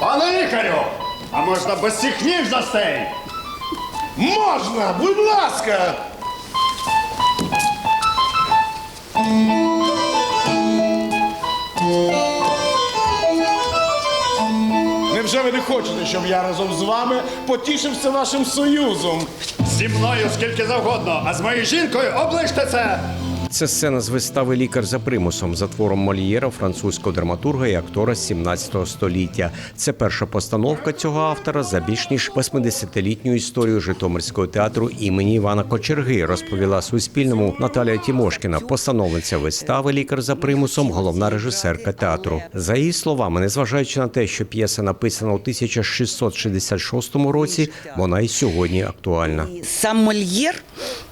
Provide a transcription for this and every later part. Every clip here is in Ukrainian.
Пане лікарю, а можна без цих ніжностей? Можна, будь ласка. Невже ви не хочете, щоб я разом з вами потішився вашим союзом? Зі мною скільки завгодно, а з моєю жінкою оближте це! Це сцена з вистави Лікар за примусом за твором Мольєра, французького драматурга і актора 17 століття. Це перша постановка цього автора за більш ніж 80-літню історію Житомирського театру імені Івана Кочерги, розповіла Суспільному Наталія Тімошкіна, постановниця вистави Лікар за примусом, головна режисерка театру. За її словами, незважаючи на те, що п'єса написана у 1666 році, вона і сьогодні актуальна. Сам Мольєр,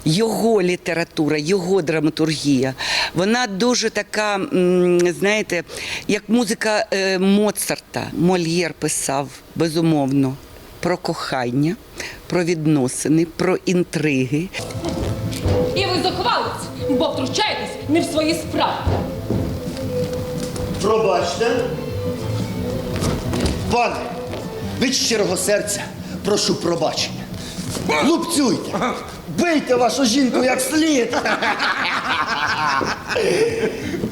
його література, його драматургія, вона дуже така, знаєте, як музика е, Моцарта. Мольєр писав безумовно про кохання, про відносини, про інтриги. І ви заховались, бо втручаєтесь не в свої справи. Пробачте. Пане, від щирого серця прошу пробачення. Лупцюйте, бийте вашу жінку як слід.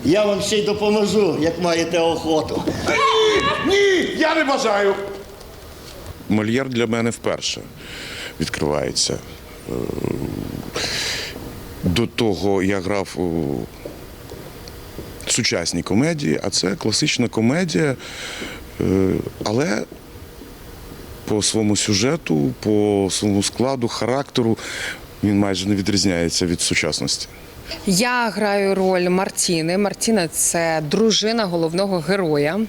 Я вам ще й допоможу, як маєте охоту. Ні, я не бажаю. Мольєр для мене вперше відкривається. Е, До того я грав у сучасній комедії, а це класична комедія, е, але по своєму сюжету, по своєму складу, характеру він майже не відрізняється від сучасності. Я граю роль Мартіни. Мартіна це дружина головного героя.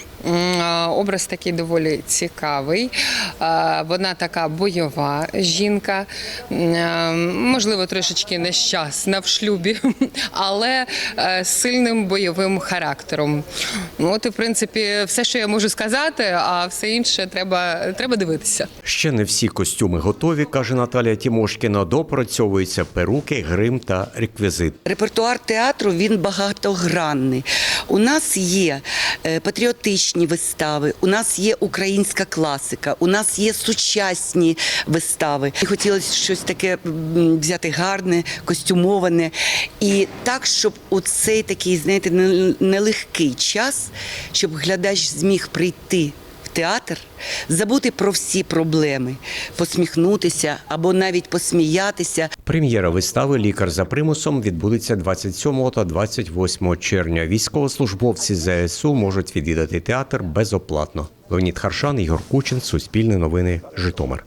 Образ такий доволі цікавий. Вона така бойова жінка, можливо, трошечки нещасна в шлюбі, але е, з сильним бойовим характером. От, і, в принципі, все, що я можу сказати, а все інше треба, треба дивитися. Ще не всі костюми готові, каже Наталія Тімошкіна. Допрацьовуються перуки, грим та реквізит. Репертуар театру він багатогранний. У нас є е, патріотичні вистави, у нас є українська класика, у нас є сучасні вистави. І хотілося щось таке взяти гарне, костюмоване. І так, щоб у цей такий, знаєте, не- нелегкий час, щоб глядач зміг прийти. В Театр забути про всі проблеми, посміхнутися або навіть посміятися, Прем'єра вистави Лікар за примусом відбудеться 27 та 28 червня. Військовослужбовці ЗСУ можуть відвідати театр безоплатно. Леонід Харшан, Ігор Кучин, Суспільне новини, Житомир.